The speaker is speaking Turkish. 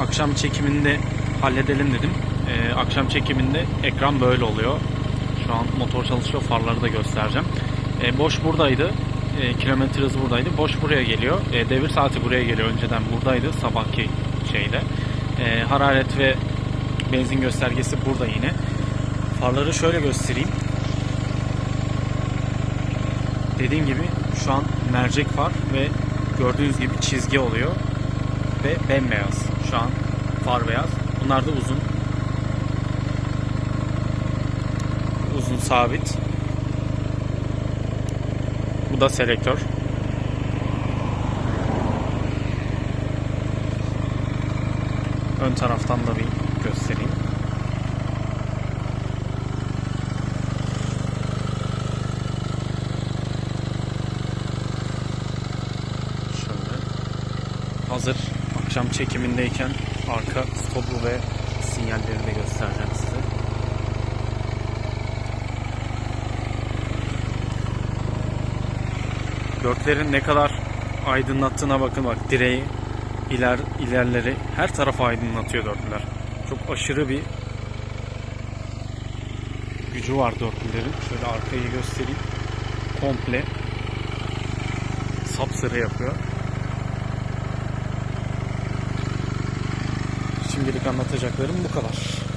akşam çekiminde halledelim dedim. Ee, akşam çekiminde ekran böyle oluyor. Şu an motor çalışıyor. Farları da göstereceğim. Ee, boş buradaydı. Ee, kilometre hızı buradaydı. Boş buraya geliyor. Ee, devir saati buraya geliyor. Önceden buradaydı sabahki şeyde. Ee, hararet ve benzin göstergesi burada yine. Farları şöyle göstereyim. Dediğim gibi şu an mercek var ve gördüğünüz gibi çizgi oluyor ve bembeyaz. Şu an far beyaz. Bunlar da uzun. Uzun sabit. Bu da selektör. Ön taraftan da bir göstereyim. Şöyle. Hazır akşam çekimindeyken arka stopu ve sinyalleri de göstereceğim size. Dörtlerin ne kadar aydınlattığına bakın bak direği iler ilerleri her tarafı aydınlatıyor dörtlüler. Çok aşırı bir gücü var dörtlülerin. Şöyle arkayı göstereyim. Komple sapsarı yapıyor. Şimdilik anlatacaklarım bu kadar.